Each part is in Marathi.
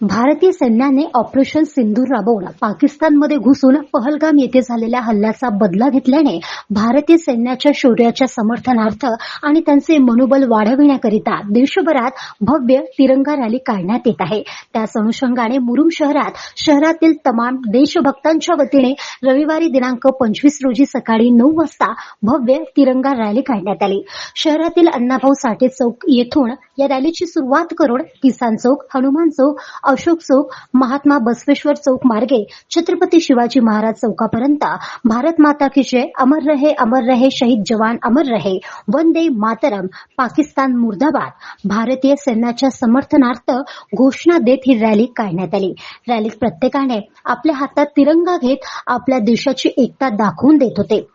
भारतीय सैन्याने ऑपरेशन सिंधूर राबवून पाकिस्तानमध्ये घुसून पहलगाम येथे झालेल्या हल्ल्याचा बदला घेतल्याने भारतीय सैन्याच्या शौर्याच्या समर्थनार्थ आणि त्यांचे मनोबल वाढविण्याकरिता देशभरात भव्य तिरंगा रॅली काढण्यात येत आहे. त्याच अनुषंगाने मुरुम शहरात शहरातील तमाम देशभक्तांच्या वतीने रविवारी दिनांक पंचवीस रोजी सकाळी नऊ वाजता भव्य तिरंगा रॅली काढण्यात आली. शहरातील अण्णाभाऊ साठे चौक येथून या रॅलीची सुरुवात करून किसान चौक हनुमान चौक अशोक चौक महात्मा बसवेश्वर चौक मार्गे छत्रपती शिवाजी महाराज चौकापर्यंत भारत माता की जय अमर रहे अमर रहे शहीद जवान अमर रहे वंदे मातरम पाकिस्तान मुर्दाबाद भारतीय सैन्याच्या समर्थनार्थ घोषणा देत ही रॅली काढण्यात आली. रॅलीत प्रत्येकाने आपल्या हातात तिरंगा घेत आपल्या देशाची एकता दाखवून देत होते.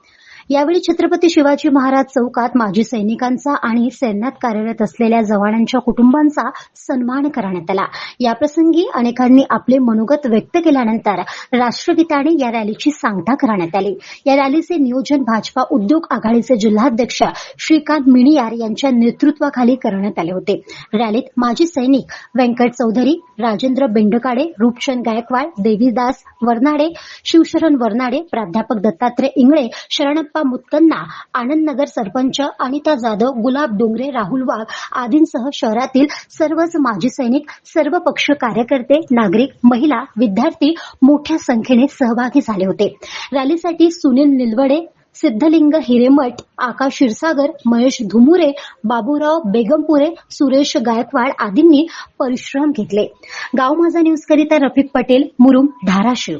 यावेळी छत्रपती शिवाजी महाराज चौकात माजी सैनिकांचा आणि सैन्यात कार्यरत असलेल्या जवानांच्या कुटुंबांचा सन्मान करण्यात आला. याप्रसंगी अनेकांनी आपले मनोगत व्यक्त केल्यानंतर राष्ट्रगीताने या रॅलीची सांगता करण्यात आली. या रॅलीचे नियोजन भाजपा उद्योग आघाडीचे जिल्हाध्यक्ष श्रीकांत मिणियार यांच्या नेतृत्वाखाली करण्यात आले होते. रॅलीत माजी सैनिक व्यंकट चौधरी राजेंद्र बेंडकाडे रूपचंद गायकवाड देवीदास वरनाडे शिवशरण वरनाडे प्राध्यापक दत्तात्रय इंगळे शरणप्पा मुत्तन्ना आनंदनगर सरपंच अनिता जाधव गुलाब डोंगरे राहुल वाघ आदींसह शहरातील सर्वच माजी सैनिक सर्व पक्ष कार्यकर्ते नागरिक महिला विद्यार्थी मोठ्या संख्येने सहभागी झाले होते. रॅलीसाठी सुनील निलवडे सिद्धलिंग हिरेमठ आकाश क्षीरसागर महेश धुमुरे बाबूराव बेगमपुरे सुरेश गायकवाड आदींनी परिश्रम घेतले. गाव माझा न्यूज करिता रफिक पटेल मुरुम धाराशिव.